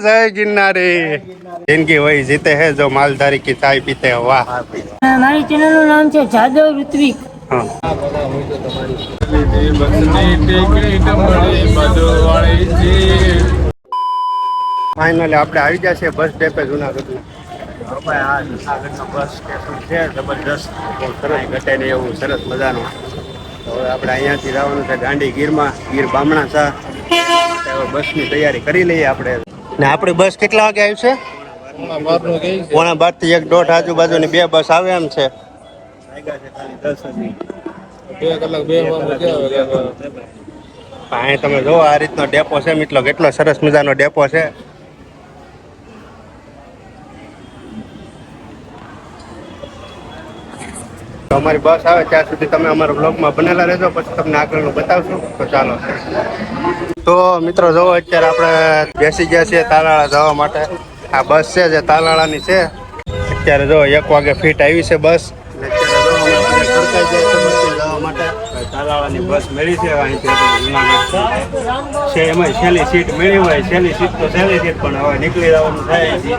જય ગિરનારી જીતે હે જો માલધારી કી ચાય પીતે ફાઇનલી આપણે આવી ગયા છે બસ ડેપે જુનાગઢ ભાઈ આ બસ છે જબરજસ્ત. ને એવું સરસ મજાનું. હવે આપણે અહીંયાથી જવાનું છે ગાંડી ગીરમાં. ગીર બામણા સા હવે બસની તૈયારી કરી લઈએ આપણે. ને આપણી બસ કેટલા વાગે આવી છે? પોણા બારથી એક દોઢ આજુબાજુની બે બસ આવે એમ છે. અહીં તમે જો આ રીતનો ડેપો છે મિત્રો કેટલો સરસ મજાનો ડેપો છે. અમારી બસ આવે ત્યાં સુધી તમે અમારા બ્લોગમાં બનેલા રહેજો, પછી તમને આગળનું બતાવશું. તો ચાલો. તો મિત્રો, જુઓ, અત્યારે આપણે બેસી ગયા છીએ તાલાળા જવા માટે. આ બસ છે, જે તાલાળાની છે. અત્યારે જો એક વાગે ફીટ આવી છે બસ. અત્યારે તાલાળાની બસ મળી છે અહીંથી જુનાગઢ છે. એમાં છેલ્લી સીટ મળી હોય, છેલ્લી સીટ તો છેલ્લી સીટ, પણ હવે નીકળી જવાનું થાય અહીંથી.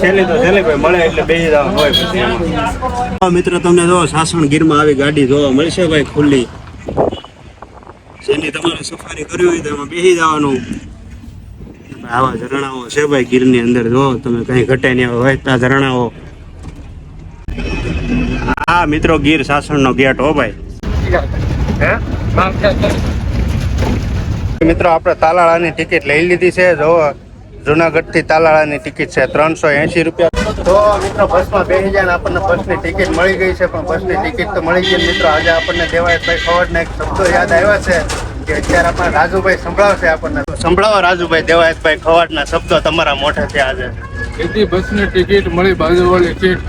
છેલ્લી તો છેલ્લી ભાઈ મળે એટલે બેસી જવાનું હોય પછી એમાં. મિત્ર, તમને જો સાસણ ગીરમાં આવી ગાડી જોવા મળશે ભાઈ ખુલ્લી. જેની તમારે સફારી કરવી હોય તો એમાં બેસી જવાનું. આવા ઝરણાઓ છે ભાઈ ગીરની અંદર, જો તમે કઈ ઘટે નહીં હોય વહેતા ઝરણાઓ. હા, મિત્રો, ગીર સાસણનો ગેટ હો ભાઈ. મિત્રો, આપણે તાલાળાની ટિકિટ લઈ લીધી છે. જો જુનાગઢથી તાલાળાની ટિકિટ છે ત્રણસો એંશી રૂપિયા. તો મિત્રો, બસમાં બેસી જાય આપણને બસની ટિકિટ મળી ગઈ છે, પણ બસની ટિકિટ તો મળી ગઈ મિત્રો. આજે આપણને દેવાયતભાઈ ખવડના એક શબ્દો યાદ આવ્યા છે કે અત્યારે આપણે રાજુભાઈ સંભળાવશે આપણને. સંભળાવો રાજુભાઈ દેવાયતભાઈ ખવડના શબ્દો તમારા મોઢેથી આજે. બસની ટિકિટ મળી બાજુવાળી સીટ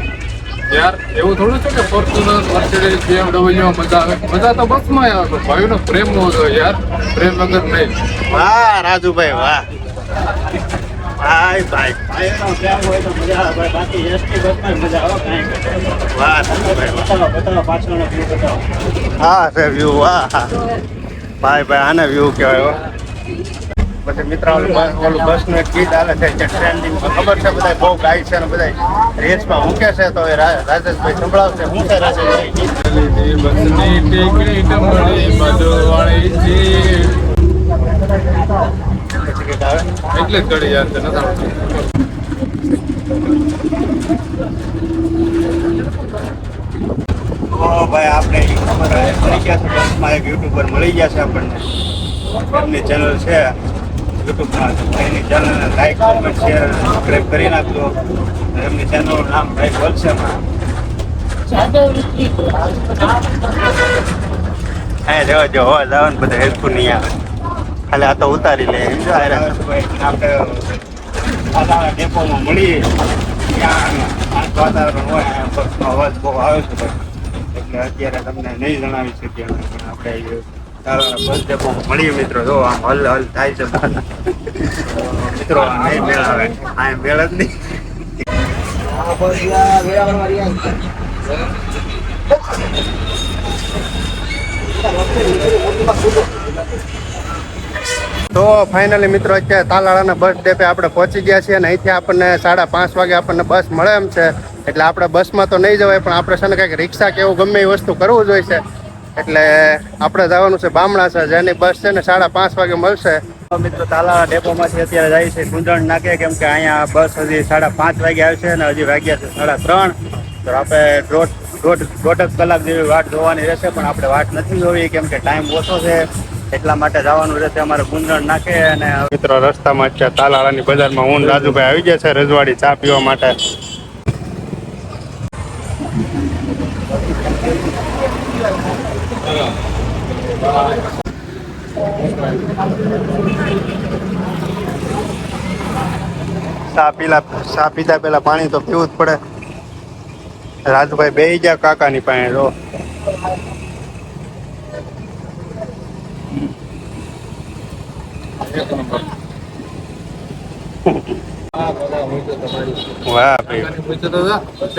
યાર એવું થોડું છે કે ફોર્ચ્યુનર મર્સિડીઝ BMW મજા આવે મજા તો બસમાં આવે પણ ભાઈનો પ્રેમ હોવો જોઈએ યાર પ્રેમ વગર નહીં વાહ રાજુભાઈ વાહ ભાઈ ભાઈનો પ્રેમ હોય તો મજા આવે ભાઈ. બાકી એસટી બસમાં મજા આવે કાંઈ ઘટે. વાહ રાજુભાઈ વાહ. બતાવો બતાવો પાછળનો વ્યૂ બતાવો હા વ્યૂ વાહ ભાઈ ભાઈ આને વ્યૂ કહેવાય હો. પછી મિત્ર ઓલું બસનું એક ગીત હાલે છે ટ્રેન્ડિંગ ખબર છે બધા બહુ ગાય છે ને બધા રેસમાં મૂકે છે તો એ રાજેશભાઈ સંભળાવશે હું છે રાજેશભાઈ. એટલે જ ઘડી યાર નથી આવડતું. ભાઈ આપણે ખબર મળી ગયા છે બસમાં એક યુટ્યુબર મળી ગયા છે આપણને. એમની ચેનલ છે. યુટ્યુબમાં એની ચેનલને લાઈક કોમેન્ટ શેર સબસ્ક્રાઈબ કરી નાખજો એમની ચેનલનું નામ ભાઈ ઋત્વિક હા જવા જો હો જવાનું બધા હેલ્પફુલ નહીં આવે ખાલી આ તો ઉતારી લે એમ જો આપણે ડેપોમાં મળીએ ત્યાં વાતાવરણ હોય બસ બસનો અવાજ બહુ આવે છે એટલે અત્યારે તમને નહીં જણાવી શકીએ પણ આપણે મળીએ મિત્રો. જો આમ હલ હલ થાય છે મિત્રો નહીં મેળ આવે. આ મેળ જ નહીં. તો ફાઇનલી મિત્રો, અત્યારે તાલાળાના બસ ડેપે આપણે પહોંચી ગયા છીએ અને અહીંથી આપણને સાડા પાંચ વાગે આપણને બસ મળે એમ છે. એટલે આપણે બસમાં તો નહીં જવાય, પણ આપણે છે ને કંઈક રિક્ષા કે એવું ગમે એ વસ્તુ કરવું જોઈશે એટલે આપણે જવાનું છે બામણા છે જેની બસ છે ને સાડા પાંચ વાગે મળશે. મિત્રો તાલા ડેપોમાંથી અત્યારે જાય છે ગુંજણ નાખે કેમ કે અહીંયા બસ હજી સાડા પાંચ વાગે આવશે અને હજી વાગ્યા છે સાડા ત્રણ. તો આપણે દોઢ દોઢ દોઢ કલાક જેવી વાટ જોવાની રહેશે પણ આપણે વાટ નથી જોવી કેમ કે ટાઈમ ઓછો છે. એટલા માટે જવાનું રહેશે અમારે ગુંજણ નાખે અને મિત્રો રસ્તામાં અત્યારે તાલાળાની બજારમાં હું રાજુભાઈ આવી ગયા છે રજવાડી ચા પીવા માટે. ચા પીલા ચા પીધા પેલા પાણી તો પીવું જ પડે. રાજુભાઈ બેહી ગયા કાકાની પાસે પાણી તમારી. વાહ ભાઈ.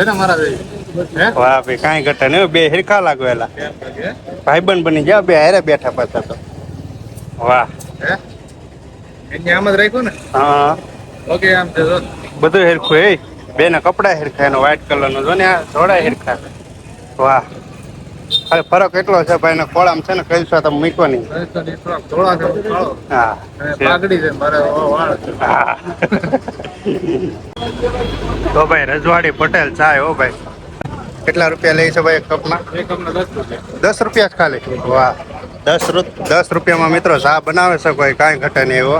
ને મારા ભાઈ? વાહ ભાઈ કાંઈ ઘટે નહીં. બે હિરખા લાગવેલા? ભાઈબંધ બની ગયા બે હારે બેઠા પાછા તો. વાહ. આમ જ રાખ્યું ને? હા. ઓકે આમ જો. બધું હિરખું એ બે ના કપડા હિરખા એનો વ્હાઈટ કલર નો જો ને આ જોડા હિરખા. વાહ. ખાલી ફરક એટલો છે ભાઈ એના કોળામ છે ને કઈ તમે મૂકવાની નહીં. હું. પાઘડી છે મારે વાળ હા. તો ભાઈ રજવાડી પટેલ ચાય હો ભાઈ. કેટલા રૂપિયા લે છે ભાઈ એક કપના દસ રૂપિયા જ ખાલી. વાહ. દસ દસ રૂપિયામાં મિત્રો ચા બનાવે છે કોઈ કાંઈ ઘટે નહીં એવો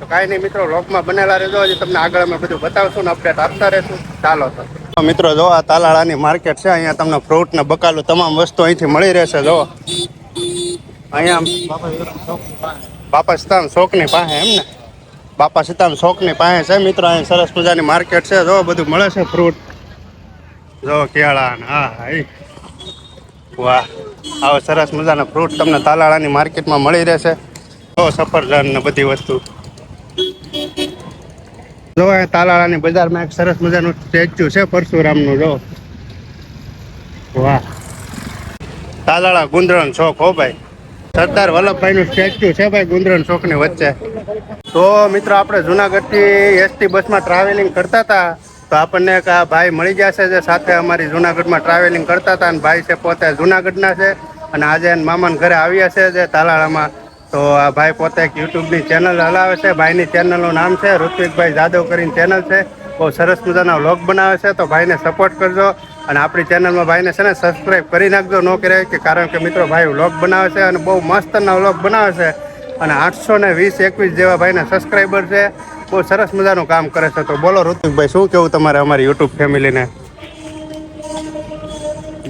તો કાંઈ નહીં મિત્રો લોકમાં બનેલા રહેજો. હજી તમને આગળ અમે બધું બતાવશું ને અપડેટ આપતા રહેશું. ચાલો તો. તો મિત્રો, જો આ તાલાળાની માર્કેટ છે, અહીંયા તમને ફ્રૂટ ને બકાલું તમામ વસ્તુ અહીંથી મળી રહેશે, જો. અહીંયા બાપા સીતામ શોકની પાસે. એમ ને? બાપા સીતામ શોકની પાસે છે મિત્રો અહીં સરસ મજાની માર્કેટ છે, જો, બધું મળે છે ફ્રૂટ જો, કેળા હા હા. વાહ, આવો સરસ મજાના ફ્રૂટ તમને તાલાળાની માર્કેટમાં મળી રહેશે. જો, સફરજન ને બધી વસ્તુ. જો તાલાળાની બજારમાં એક સરસ મજાનું સ્ટેચ્યુ છે, પરશુરામનું, જો. વાહ. તાલાળા ગુંદરણ ચોક હો ભાઈ. સરદાર વલ્લભભાઈનું સ્ટેચ્યુ છે ભાઈ, ગુંદરણ ચોકની વચ્ચે. તો મિત્રો, આપણે જુનાગઢથી એસટી બસમાં ટ્રાવેલિંગ કરતા હતા, તો આપણને એક આ ભાઈ મળી જશે જે સાથે અમારી જુનાગઢમાં ટ્રાવેલિંગ કરતા હતા, અને ભાઈ છે પોતે જુનાગઢના છે, અને આજે મામાના ઘરે આવ્યા છે જે તાલાળામાં. તો આ ભાઈ પોતે એક યુટ્યુબની ચેનલ હલાવે છે. ભાઈની ચેનલનું નામ છે, ઋત્વિકભાઈ જાદવ કરીને ચેનલ છે. બહુ સરસ મજાના વ્લોગ બનાવે છે. તો ભાઈને સપોર્ટ કરજો અને આપણી ચેનલમાં ભાઈને છે ને સબસ્ક્રાઈબ કરી નાખજો. ન કરે કે કારણ કે મિત્રો ભાઈ વ્લોગ બનાવે છે અને બહુ મસ્તના વ્લોગ બનાવે છે. અને આઠસો ને વીસ એકવીસ જેવા ભાઈના સબસ્ક્રાઈબર છે. બહુ સરસ મજાનું કામ કરે છે. તો બોલો ઋત્વિકભાઈ, શું કેવું તમારે અમારી યુટ્યુબ ફેમિલીને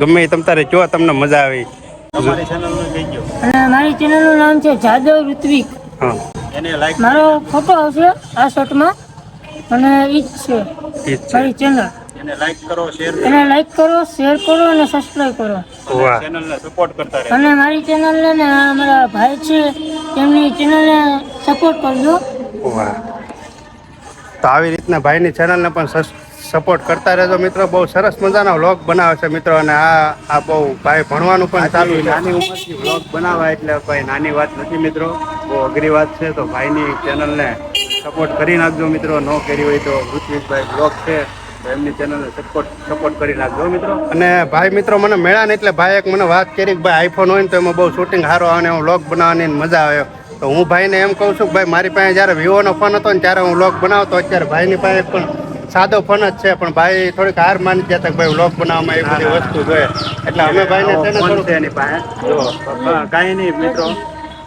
ગમે તમ તારે જો તમને મજા આવી? અને મારી ચેનલનું નામ છે જાદવ ઋત્વિક. હા. એને લાઈક મારો ફોટો આવશે આ શર્ટમાં અને ઈ જ છે મારી ચેનલ એને લાઈક કરો શેર કરો. અને સબસ્ક્રાઈબ કરો. ચેનલને સપોર્ટ કરતા રહે અને મારી ચેનલને ને અમારા ભાઈ છે તેમની ચેનલને સપોર્ટ કરજો. વાહ. તો આવી રીતના ભાઈની ચેનલને પણ સપોર્ટ કરતા રહેજો મિત્રો. બહુ સરસ મજાના વ્લોગ બનાવે છે મિત્રો અને આ આ બહુ ભાઈ ભણવાનું પણ ચાલુ છે. નાની ઉંમરથી વ્લોગ બનાવવા એટલે ભાઈ નાની વાત નથી મિત્રો. બહુ અઘરી વાત છે તો ભાઈની ચેનલને સપોર્ટ કરી નાખજો મિત્રો. ન કરી હોય તો ઋત્વિકભાઈ વ્લોગ છે એમની ચેનલને સપોર્ટ સપોર્ટ કરી નાખજો મિત્રો. અને ભાઈ મિત્રો મને મળ્યા ને એટલે ભાઈ એક મને વાત કરી કે ભાઈ આઈફોન હોય ને તો એમાં બહુ શૂટિંગ સારો આવે ને વ્લોગ બનાવવાની મજા આવે. તો હું ભાઈને એમ કહું છું કે ભાઈ મારી પાસે જ્યારે વિવોનો ફોન હતો ને ત્યારે હું વ્લોગ બનાવતો અત્યારે ભાઈની પાસે પણ સાદો ફોન જ છે પણ ભાઈ થોડીક હાર માની ગયા હતા કે ભાઈ વ્લોગ બનાવવામાં એ બધી વસ્તુ જોઈએ એટલે અમે ભાઈને છે ને થોડું એની પાસે. જો પણ કાંઈ નહીં મિત્રો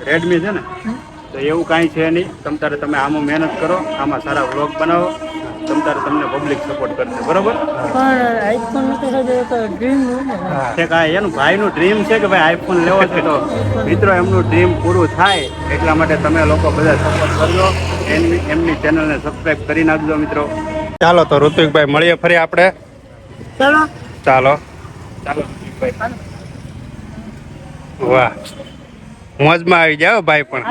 રેડમી છે ને તો એવું કાંઈ છે નહીં. તમ તારે તમે આમાં મહેનત કરો આમાં સારા વ્લોગ બનાવો. તમ તારે તમને પબ્લિક સપોર્ટ કરશે બરોબર? પણ આઈફોન નથી ડ્રીમ છે. કાંઈ એનું ભાઈનું ડ્રીમ છે કે ભાઈ આઈફોન લેવો છે તો? મિત્રો એમનું ડ્રીમ પૂરું થાય એટલા માટે તમે લોકો બધા સપોર્ટ કરજો. એમની એમની ચેનલને સબસ્ક્રાઈબ કરી નાખજો મિત્રો. ચાલો તો ઋત્વિકભાઈ મળીએ ફરી આપણે. ચલો. ચાલો. ચાલો ભાઈ વાહ. મોજમાં આવી જાવ ભાઈ પણ.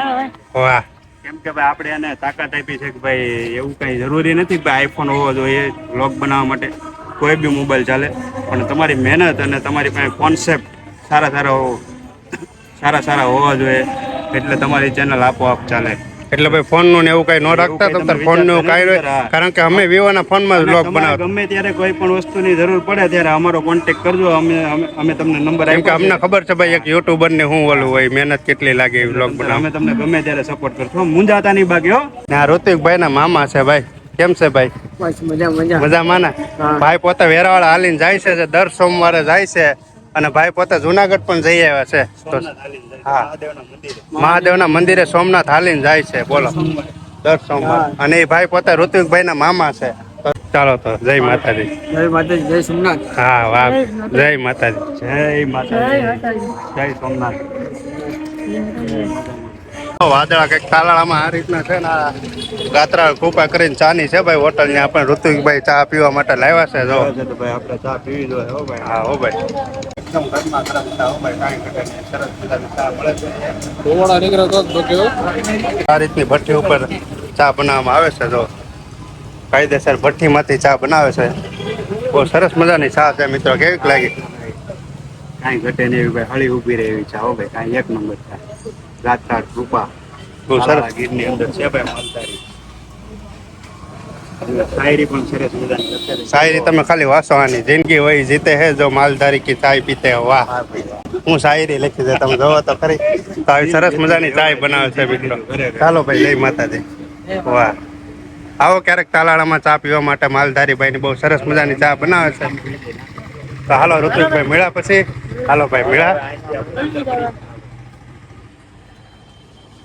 વાહ. કેમ કે ભાઈ આપણે એને તાકાત આપી છે કે ભાઈ એવું કંઈ જરૂરી નથી કે ભાઈ આઈફોન હોવો જોઈએ વ્લોગ બનાવવા માટે કોઈ બી મોબાઈલ ચાલે. પણ તમારી મહેનત અને તમારી પાસે કોન્સેપ્ટ સારા સારા સારા સારા હોવા જોઈએ. એટલે તમારી ચેનલ આપોઆપ ચાલે. એટલે ભાઈ ફોનનું ને એવું કઈ ન રાખતા તો કાંઈ તમે ફોનનું કાંઈ કારણ કે અમે વિવોના ફોનમાં જ બ્લોગ બનાવ ગમે ત્યારે કોઈ પણ વસ્તુની જરૂર પડે ત્યારે અમારો કોન્ટેક્ટ કરજો. અમે અમે તમને નંબર કેમ કે અમને ખબર છે ભાઈ એક યુટ્યુબર ને હું ઓલું હોય મહેનત કેટલી લાગે એ બ્લોગ બનાવ અમે તમને ગમે ત્યારે સપોર્ટ કરશું. મુંજાતા નહીં બાકી હો. ને આ ઋતિકભાઈ ના મામા છે ભાઈ. કેમ છે ભાઈ? બસ મજા મજા મજામાં ને? ભાઈ પોતે વેરાવાળા હાલીને જાય છે દર સોમવારે જાય છે. અને ભાઈ પોતે જુનાગઢ પણ જઈ આવ્યા છે. તો હા. મહાદેવના મંદિરે. સોમનાથ હાલીને જાય છે બોલો. દર સોમવાર. અને એ ભાઈ પોતે ઋતિકભાઈ ના મામા છે. ચાલો તો જય માતાજી. જય માતાજી જય સોમનાથ. હા વાહ. જય માતાજી. જય માતાજી. જય સોમનાથ. વાદળા કંઈક તાલાળામાં આ રીતના છે ને આ ગાત્રા કૃપા કરીને ચાની છે ભાઈ હોટલની. આપણે ઋતિકભાઈ ચા પીવા માટે લાવ્યા છે જો. ભાઈ આપણે ચા પીવી જોઈએ હો ભાઈ. હા હો ભાઈ. એકદમ ઘરમાં ગરમ ચા હો ભાઈ કાંઈ ઘટે નહીં. સરસ મજાની ચા મળે છે. ધોવાળા તો જ આ રીતની ભઠ્ઠી ઉપર ચા બનાવવામાં આવે છે જો. કાયદેસર ભઠ્ઠીમાંથી ચા બનાવે છે. બહુ સરસ મજાની ચા છે મિત્રો. કેવીક લાગી? કાંઈ ઘટે નહીં એવી ભાઈ હળી ઊભી રહે એવી છે હો ભાઈ. કાંઈ એક નંબર છે રાતરાત કૃપા. ગીરની અંદર છે ભાઈ માલધારી. શાયરી પણ સરસ મજાની શાયરી તમે ખાલી વાસવાની જિંદગી હોય જીતે હે જો માલધારી કી ચાય પીતે વાહ. હા શાયરી લખી છે તમે જોવો તો ખરી. તો આવી સરસ મજાની ચાય બનાવે છે મિત્રો. ચાલો ભાઈ જય માતાજી. વાહ. આવો ક્યારેક તાલાળામાં ચા પીવા માટે માલધારી ભાઈની બહુ સરસ મજાની ચા બનાવે છે. તો હાલો ઋતુભાઈ મળ્યા પછી. હાલો ભાઈ મળ્યા.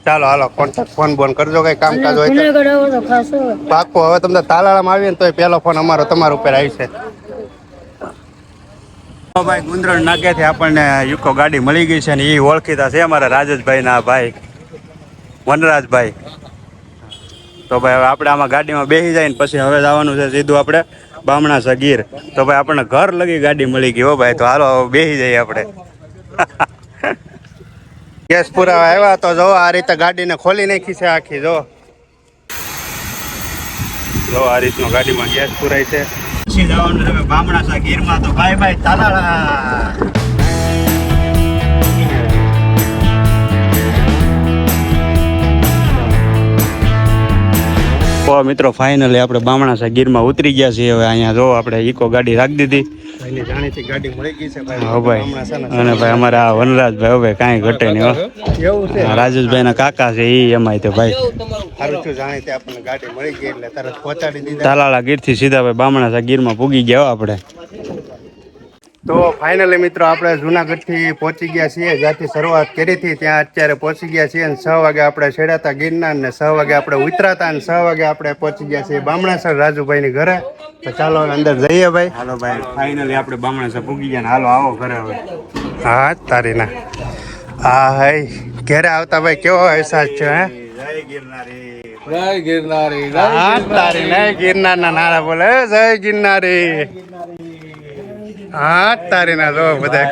ચાલો હાલો કોન્ટેક્ટ ફોન બોન કરજો કઈ કામકાજ હોય આવો. પાક્કો હવે તમને તાલાળામાં આવીએ ને તો પહેલો ફોન અમારો તમારા ઉપર આવશે તો ભાઈ ગુંદરણ નાકેથી આપણને યુકો ગાડી મળી ગઈ છે ને એ ઓળખીતા છે અમારા રાજેશભાઈ ના ભાઈ વનરાજભાઈ. તો ભાઈ હવે આપણે આમાં ગાડીમાં બેસી જાય ને પછી હવે જવાનું છે સીધું આપણે બામણા સગીર તો ભાઈ આપણને ઘર લગી ગાડી મળી ગઈ હો ભાઈ તો હાલો હવે બેસી જઈએ આપણે. ગેસ પુરાવા આવ્યા તો જો આ રીતે ગાડીને ખોલી નાખી છે આખી, જો. જો આ રીતનો ગાડીમાં ગેસ પુરાય છે. પછી જવાનું હવે બામણા ગીરમાં તો ભાઈ ભાઈ તાલાળા. તો મિત્રો ફાઇનલી આપણે બામણા ગીરમાં ઉતરી ગયા છીએ. હવે અહીંયા જો આપણે ઈકો ગાડી રાખી દીધી. જાણીતી ગાડી મળી ગઈ છે ભાઈ. ભાઈ. હમણાં છે ને અને ભાઈ અમારા આ વનરાજભાઈ હવે કાંઈ ઘટે નહીં હો. રાજેશભાઈ છે? કાકા છે એ એમાંય તે ભાઈ. સારું ગીર તાલાળા ગીરથી સીધા ભાઈ બામણા ગીરમાં પૂગી ગયા આપણે. તો ફાઇનલી મિત્રો આપણે જુનાગઢથી પહોંચી ગયા છીએ. જ્યાંથી શરૂઆત કરી હતી ત્યાં અત્યારે પહોંચી ગયા છીએ અને છ વાગે આપણે છેડાતા ગિરનાર ને છ વાગે આપણે ઉતરાતા અને છ વાગે આપણે પહોંચી ગયા છીએ બામણાસર રાજુભાઈની ઘરે. તો ચાલો અંદર જઈએ ભાઈ. હાલો ભાઈ ફાઇનલી આપણે બામણાસર પૂગી ગયા ને હાલો આવો ઘરે હવે. હા તારી ના. હા હઈ ઘેરે આવતા ભાઈ કેવો અહેસાસ છે હે? જય ગિરનારી. જય ગિરનારી જય હા તારી ના ગિરનારના નારા બોલે હે, જય ગિરનારી. હા તારી ના જો બધા.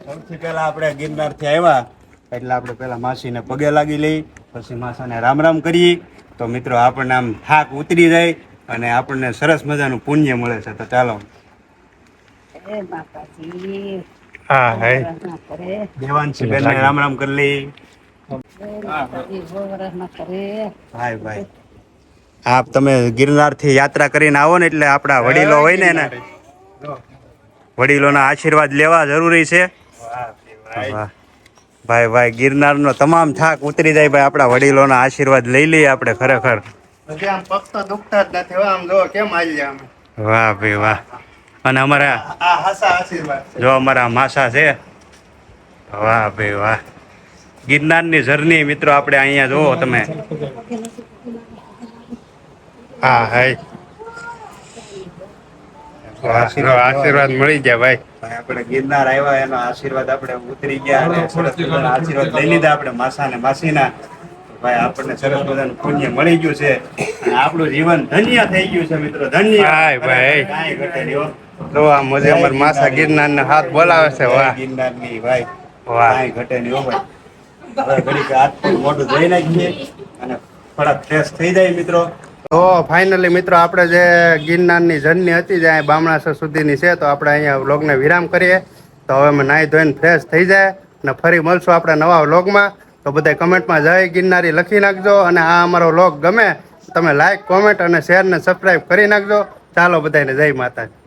સૌથી પહેલા આપણે ગિરનારથી આવ્યા એટલે આપણે પહેલા માસીને પગે લાગી લઈ પછી માસાને રામ રામ કરીએ. તો મિત્રો આપણને આમ થાક ઉતરી જાય અને આપણને સરસ મજાનું પુણ્ય મળે છે. તો ચાલો. હા હાય ના કરે. રામ રામ કરી લઈ. ભાઈ. ભાઈ. આપ તમે ગિરનારથી યાત્રા કરીને આવો ને એટલે આપણા વડીલો હોય ને એને. વડીલોના આશીર્વાદ લેવા જરૂરી છે. વાહ. ભાઈ ભાઈ ગિરનારનો તમામ થાક ઉતરી જાય ભાઈ આપણા વડીલોના આશીર્વાદ લઈ લઈએ આપણે ખરેખર. હો, વાહ ભાઈ વાહ. અને અમારા. જો અમારા માસા છે. વાહ ભાઈ વાહ. ગિરનારની જર્ની મિત્રો આપણે અહીંયા જુઓ તમે. હા હાય. આશીર્વાદ આશીર્વાદ મળી. જાય ભાઈ. આપણે ગિરનાર આવ્યા એનો આશીર્વાદ આપણે ઉતરી ગયા અને આશીર્વાદ લઈ લીધા આપણે માસા ને માસીના. ભાઈ આપણને સરસ મજાનું પુણ્ય મળી ગયું છે. અને આપણું જીવન ધન્ય થઈ ગયું છે મિત્રો ધન્ય. ભાઈ, ભાઈ. કાંઈ ઘટે હો. આ મુજે અમર માસા ગિરનાર ને હાથ બોલાવે છે વાહ. ગિરનારની ભાઈ. વાહ. કાંઈ ઘટે નહીં હો ભાઈ. ઘડીક હાથ મોઢું ધોઈ નાખીએ અને થોડાક ફ્રેશ થઈ જાય મિત્રો. તો ફાઇનલી મિત્રો, આપણે જે ગિરનારની જર્ની હતી જે બામણાસર સુધીની છે, તો આપણે અહીંયા વ્લોગને વિરામ કરીએ. તો હવે અમે નાહી ધોઈને ફ્રેશ થઈ જાય અને ફરી મળશું આપણે નવા વ્લોગમાં. તો બધા કમેન્ટમાં જય ગિરનારી લખી નાખજો અને આ અમારો વ્લોગ ગમે, તમે લાઈક કોમેન્ટ અને શેરને સબસ્ક્રાઈબ કરી નાખજો. ચાલો બધાને જય માતાજી.